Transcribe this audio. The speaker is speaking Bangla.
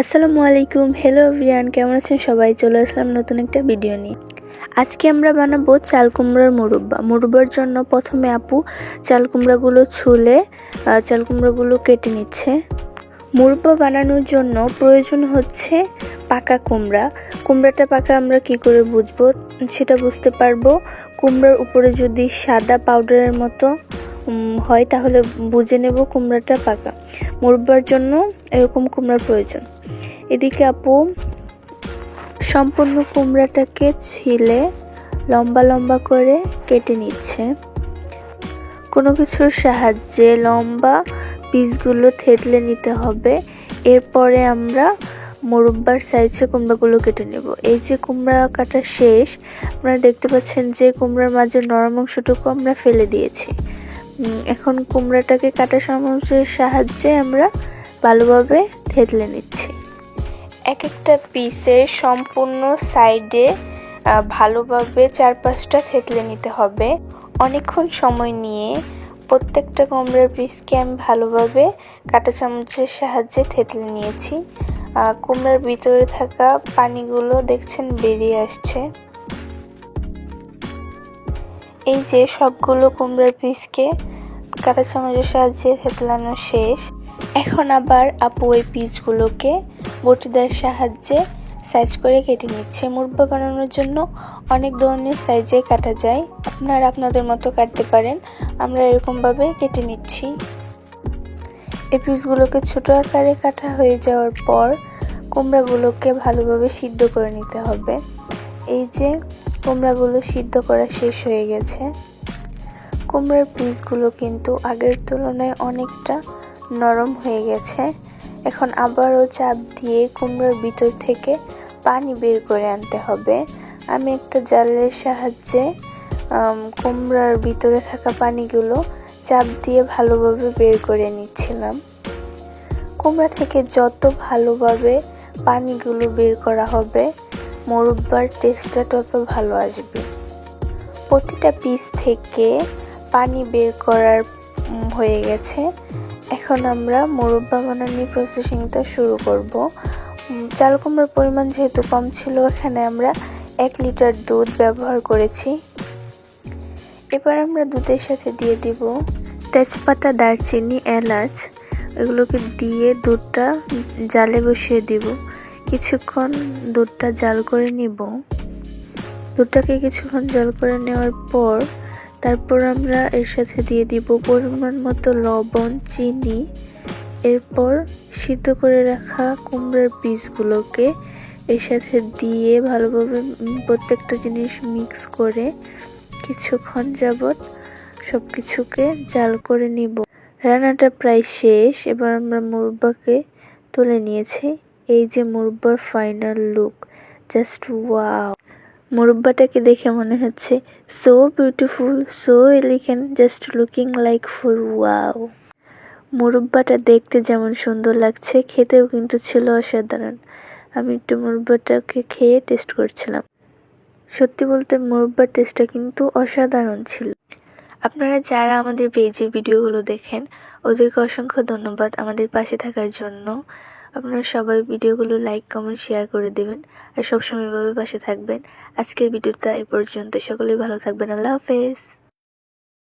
আসসালামু আলাইকুম। হ্যালো এভরিয়ান কেমন আছেন সবাই? চলে আসলাম নতুন একটা ভিডিও নিয়ে। আজকে আমরা বানাবো চাল কুমড়ার মুরব্বা। মুরব্বার জন্য প্রথমে আপু চাল কুমড়াগুলো ছুলে চাল কুমড়াগুলো কেটে নিচ্ছে। মুরব্বা বানানোর জন্য প্রয়োজন হচ্ছে পাকা কুমড়া। কুমড়াটা পাকা আমরা কি করে বুঝব? সেটা বুঝতে পারব। কুমড়ার উপরে যদি সাদা পাউডারের মতো হয়, তাহলে বুঝে নেব কুমড়াটা পাকা। মুরব্বার জন্য এরকম কুমড়ার প্রয়োজন। এদিকে আপু, সম্পূর্ণ কুমড়াটাকে ছিলে লম্বা লম্বা করে কেটে নিচ্ছে। কোনো কিছুর সাহায্যে লম্বা পিসগুলো থেতলে নিতে হবে। এরপরে আমরা মুরব্বার সাইজে কুমড়াগুলো কেটে নেব। এই যে কুমড়া কাটা শেষ, আপনারা দেখতে পাচ্ছেন যে কুমড়ার মাঝে নরম অংশটুকু আমরা ফেলে দিয়েছি। এখন কুমড়াটাকে কাটা চামচের সাহায্যে আমরা ভালোভাবে থেতলে নিচ্ছি। এক একটা পিসের সম্পূর্ণ সাইডে ভালোভাবে চারপাশটা থেতলে নিতে হবে। অনেকক্ষণ সময় নিয়ে প্রত্যেকটা কুমড়ার পিসকে আমি ভালোভাবে কাঁটা চামচের সাহায্যে থেতলে নিয়েছি। কুমড়ার ভিতরে থাকা পানিগুলো দেখছেন বেরিয়ে আসছে। এই যে সবগুলো কুমড়ার পিসকে কাঁটা চামচের সাহায্যে থেতলানো শেষ। এখন আবার আপু ওই পিসগুলোকে বটিদার সাহায্যে সাইজ করে কেটে নিচ্ছে। মুরব্বা বানানোর জন্য অনেক ধরনের সাইজে কাটা যায়। আপনারা আপনাদের মতো কাটতে পারেন। আমরা এরকমভাবে কেটে নিচ্ছি। এই পিসগুলোকে ছোট আকারে কাটা হয়ে যাওয়ার পর কুমড়াগুলোকে ভালোভাবে সিদ্ধ করে নিতে হবে। এই যে কুমড়াগুলো সিদ্ধ করা শেষ হয়ে গেছে। কুমড়ার পিসগুলো কিন্তু আগের তুলনায় অনেকটা নরম হয়ে গেছে। এখন আবারও চাপ দিয়ে কুমড়ার ভিতর থেকে পানি বের করে আনতে হবে। আমি একটা জালের সাহায্যে কুমড়ার ভিতরে থাকা পানিগুলো চাপ দিয়ে ভালোভাবে বের করে নিচ্ছিলাম। কুমড়া থেকে যত ভালোভাবে পানিগুলো বের করা হবে, মোরব্বার টেস্টটা তত ভালো আসবে। প্রতিটা পিস থেকে পানি বের করার হয়ে গেছে। এখন আমরা মোরব্বা বানানোর প্রসেসিংটা শুরু করব। চাল কুমড়ার পরিমাণ যেহেতু কম ছিল, এখানে আমরা এক লিটার দুধ ব্যবহার করেছি। এবার আমরা দুধের সাথে দিয়ে দিব তেজপাতা, দারচিনি, এলাচ। এগুলোকে দিয়ে দুধটা জালে বসিয়ে দিব। কিছুক্ষণ দুধটা জাল করে নিব। দুধটাকে কিছুক্ষণ জাল করে নেওয়ার পর তারপর আমরা এর সাথে দিয়ে দিব পরিমাণ মতো লবণ, চিনি। এরপর সিদ্ধ করে রাখা কুমড়ার পিসগুলোকে এর সাথে দিয়ে ভালোভাবে প্রত্যেকটা জিনিস মিক্স করে কিছুক্ষণ যাবৎ সব কিছুকে জাল করে নিব। রান্নাটা প্রায় শেষ, এবার আমরা মুরব্বাকে তুলে নিয়েছি। এই যে মুরব্বার ফাইনাল লুক জাস্ট ওয়াও মুরব্বাটাকে দেখে মনে হচ্ছে so beautiful so elegant just looking like ফুল ওয়াও মুরব্বাটা দেখতে যেমন সুন্দর লাগছে, খেতেও কিন্তু ছিল অসাধারণ। আমি একটু মুরব্বাটাকে খেয়ে টেস্ট করছিলাম। সত্যি বলতে মুরব্বার টেস্টটা কিন্তু অসাধারণ ছিল। আপনারা যারা আমাদের পেজে ভিডিওগুলো দেখেন, ওদেরকে অসংখ্য ধন্যবাদ আমাদের পাশে থাকার জন্য। আপনারা সবাই ভিডিওগুলো লাইক কমেন্ট শেয়ার করে দেবেন। আর সবসময় এভাবে পাশে থাকবেন। আজকের ভিডিওটা এ পর্যন্ত। সকলেই ভালো থাকবেন। আল্লাহ হাফেজ।